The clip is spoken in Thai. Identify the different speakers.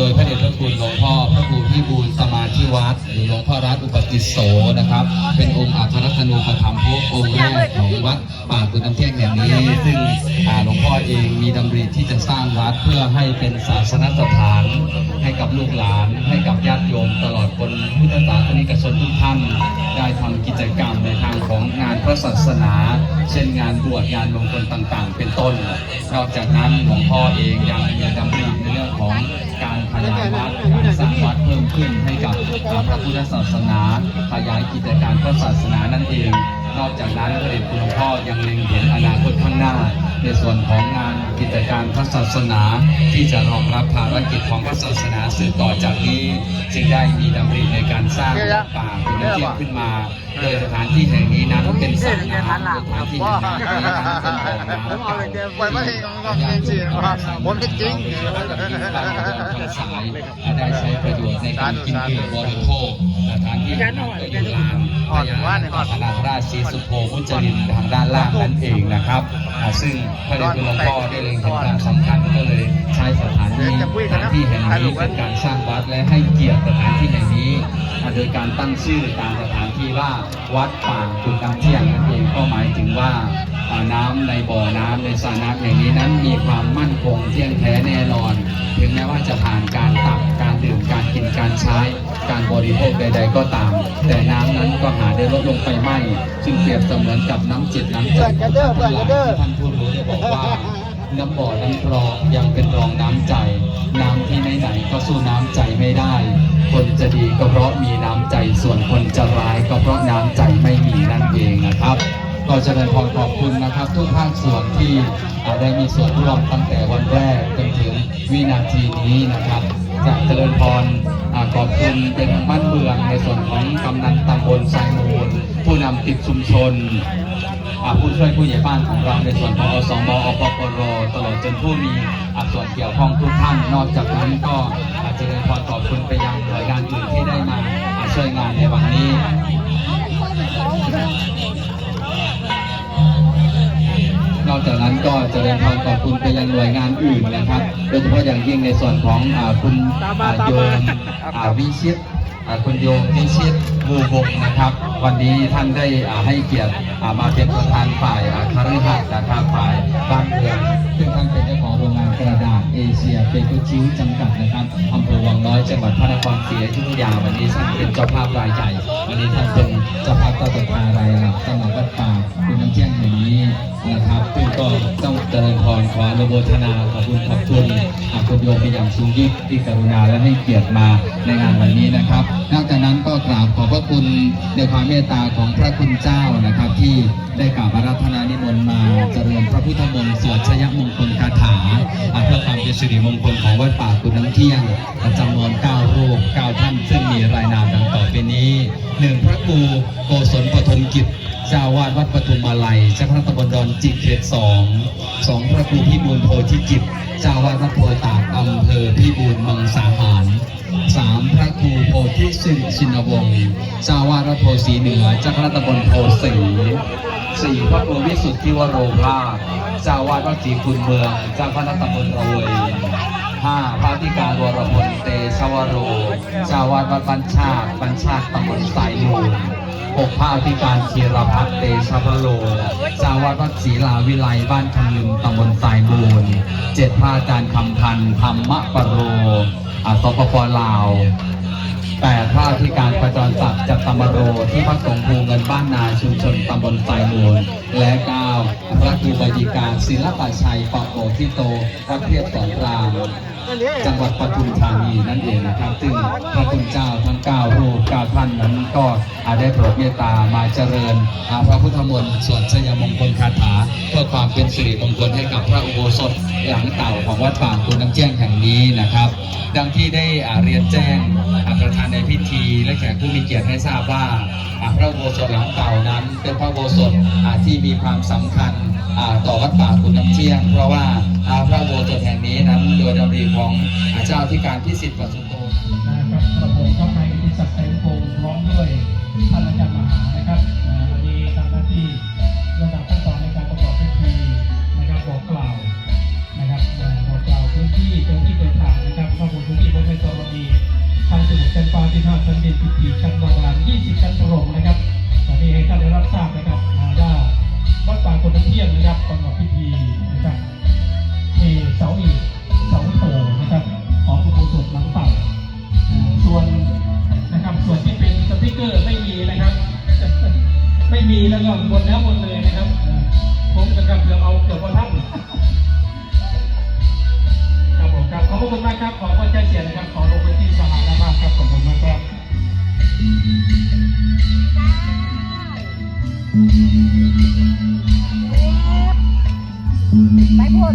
Speaker 1: ดยพระเดชพระคุณหลวงพ่อพระครูพิบูลสมาธิวัดหรือหลวงพ่อรัตน์อุปติโสนะครับ เป็นองค์อัครรัตนูปถัมภกองค์แรกของวัดป่ากุฎน้ำเที่ยงแห่งนี้ ซึ่งหลวงพ่อเองมีดำริที่จะสร้างวัดเพื่อให้เป็นศาสนสถาน ให้กับลูกหลาน ให้กับญาติโยมตลอดคนพุทธศาสนิกชนทุกท่านได้ทำกิจกรรมในทางของงานพระศาสนา เช่นงานบวชงานมงคลต่างๆ เป็นต้น นอกจากนั้นหลวงพ่อเองยังมีดำริในเรื่องของ การขยายวัดการสร้างวัดเพิ่มขึ้นให้กับพระพุทธศาสนา ขยายกิจการพระศาสนานั่นเอง นอกจากนั้นพระเดชคุณหลวงพ่อยังเล็งเห็นอนาคตข้างหน้า ในส่วนของงานกิจการพระศาสนา ที่จะรองรับภารกิจของพระศาสนาสืบต่อจากนี้ จึงได้มีดำริในการสร้างวัดป่าคุณน้ำเทียมขึ้นมา โดยสถานที่แห่งนี้นั้นเป็นสระน้ำสถานที่แห่งนี้เป็นบ่อน้ำ
Speaker 2: ผมเอาเลยแกปล่อยมาให้น้องๆจริงๆว่าผมเป็นจริง
Speaker 1: สายได้ใช้ ประโยชน์ในการกินดื่มบริโภคสถานที่แห่งนี้ก็อยู่ลานพญานาคราชสีสุโภวุจรินทางด้านล่างนั่นเองนะครับ ซึ่งพระเดชคุณหลวงพ่อได้เล็งเห็นความสำคัญก็เลยใช้สถานที่สถานที่แห่งนี้เป็นการสร้างวัดและให้เกียรติสถานที่แห่งนี้ โดยการตั้งชื่อตามสถานที่ว่าวัดป่ากุฎน้ำเที่ยงนั่นเองก็หมายถึงว่าน้ำในบ่อน้ำในสระน้ำแห่งนี้นั้นมีความมั่นคงเที่ยงแท้แน่นอน ถึงแม้ว่าจะผ่านการตักการ ดื่มการกินการใช้ การบริโภคใด ๆ ก็ตาม แต่น้ำนั้นก็หาได้ลดลงไปไม่ซึ่งเปรียบเสมือนกับน้ำจิตน้ำใจที่ท่านผู้รู้ได้บอกว่าน้ำบ่อน้ำคลองยังเป็นรองน้ำใจ น้ำที่ไหนๆก็สู้น้ำใจไม่ได้ คนจะดีก็เพราะมีน้ำใจส่วนคนจะร้ายก็เพราะน้ำใจไม่มีนั่นเองนะครับ ก็เจริญพรขอบคุณนะครับ ทุกภาคส่วนที่อ่าได้มีส่วนร่วมตั้งแต่วันแรกจนถึงวินาทีนี้นะครับ จากเจริญพรอ่าขอบคุณเป็นบ้านเมืองในส่วนของกำนันตำบลไซมูลผู้นำติดชุมชนผู้ช่วยผู้ใหญ่บ้านของเราในส่วนของอสมอปปรตลอดจนผู้มีอส่วนเกี่ยวข้องทุกท่าน นอกจากนั้นก็อาจจะเป็นพรขอบคุณไปยังหน่วยงานอื่นที่ได้มาช่วยงานในวันนี้ อกจากนั้นก็เจะเรียนพรขอบคุณไปยังหน่วยงานอื่นนะครับ โดยเฉพาะอย่างยิ่งในส่วนของอ่าคุณอ่าโยมอ่าวิชิตอ่าคุณโยมวิชิตบูวงศ์นะครับ วันนี้ท่านได้อ่าให้เกียรติอ่ามาเป็นประธานฝ่ายอ่าคาริหัสนะครับฝ่ายบ้านเมืองซึ่งท่านเป็นเจ้าของโรงงานกระดาษเอเชียเป็นกุชิวจำกัดนะครับอำเภอวังน้อยจังหวัดพระนครศรีอยุธยาวันนี้ท่านเป็นเจ้าภาพรายใหญ่วันนี้ท่านเป็นเจ้าภาพเจ้าตภารายหลักสำหรับวัดป่า ขออนุโมทนาขอบคุณขอบคุณอาคุณโยมเป็นอย่างสูงยิ่งที่กรุณาและให้เกียรติมาในงานวันนี้นะครับ นอกจากนั้นก็กราบขอบพระคุณในความเมตตาของพระคุณเจ้านะครับ ที่ได้กราบอาราธนานิมนต์มาเจริญพระพุทธมนต์สวดชยมงคลคาถาอาเพื่อความเป็นสิริมงคลของวัดป่าคุณน้ำเที่ยงจำนวน9รูป9ท่านซึ่งมีรายนามดังต่อไปนี้หนึ่งพระครูโกศลปฐมกิจ เจ้าวาดวัดปทุมมาลัยเจ้าคณะตำบลดอนจิกเขตสองสองพระครูพิบูลโพธิกิจเจ้าวาดวัดโพตากอำเภอพิบูลมังสาหารสามพระครูโพธิสิริชินวงศ์เจ้าวาดวัดโพสีเหนือเจ้าคณะตำบลโพสีสี่พระครูวิสุทธิวโรภาสเจ้าวาดวัดศรีคุณเมืองเจ้าคณะตำบลระเวย ห้าพระธิการวรพลเตชวโรเจ้าวาดวัดบัญชาติบัญชาติตำบลสายมูลหกพระอธิการธีรพัฒเตชะพโลเจ้าวาดวัดศรีลาวิไลบ้านคำลึงตำบลสายมูลเจ็ดพระอาจารย์คำพันธ์ธรรมปโรอสปปลาวแปดพระอธิการประจรศักดิ ตตมโรที่พักสงภูเงินบ้านนาชุมชนตำบลไซมูล และเก้าพระครูบดีการศิลปชัยปะโปทิโตวัดเทียบสอนรามจังหวัดปทุมธานีนั่นเองนะครับ ซึ่งพระคุณเจ้าทั้ง9รูป9ท่านนั้นก็อาได้โปรดเมตตามาเจริญอาพระพุทธมนต์สวดชยมงคลคาถา เพื่อความเป็นสิริมงคลให้กับพระอุโบสถหลังเต่าของวัดป่าคุณน้ำแจ้งแห่งนี้นะครับ ดังที่ได้อาเรียนแจ้ง ครับประธานในพิธีและแขกผู้มีเกียรติให้ทราบว่าพระโบสถหลังเต่านั้น เป็นพระโบสถที่มีความสำคัญต่อวัดป่าคุณน้ำเชี่ยง เพราะว่าพระโบสถแห่งนี้นั้นโดยดำริของอ่าเจ้าที่การพิสิทธิ์ปัจจุโต
Speaker 3: นะครับพระผมก็ให้ศักดิ์ใจพงศ์พร้อมด้วยท่านอาจารย์ ที่ท่าสันติพิธีชั้นประมาณ 20 ชั้นรมนะครับ ตอนนี้ให้ท่านได้รับทราบนะครับว่าวัดป่าคนเที่ยงนะครับประกอบพิธีนะครับเทเสาอีกเสาโถนะครับ ของอุโบสถหลังเต่าส่วนนะครับส่วนที่เป็นสติกเกอร์ไม่มีนะครับ ไม่มีแล้วก็หมดแล้วหมดเล
Speaker 4: ไปพูด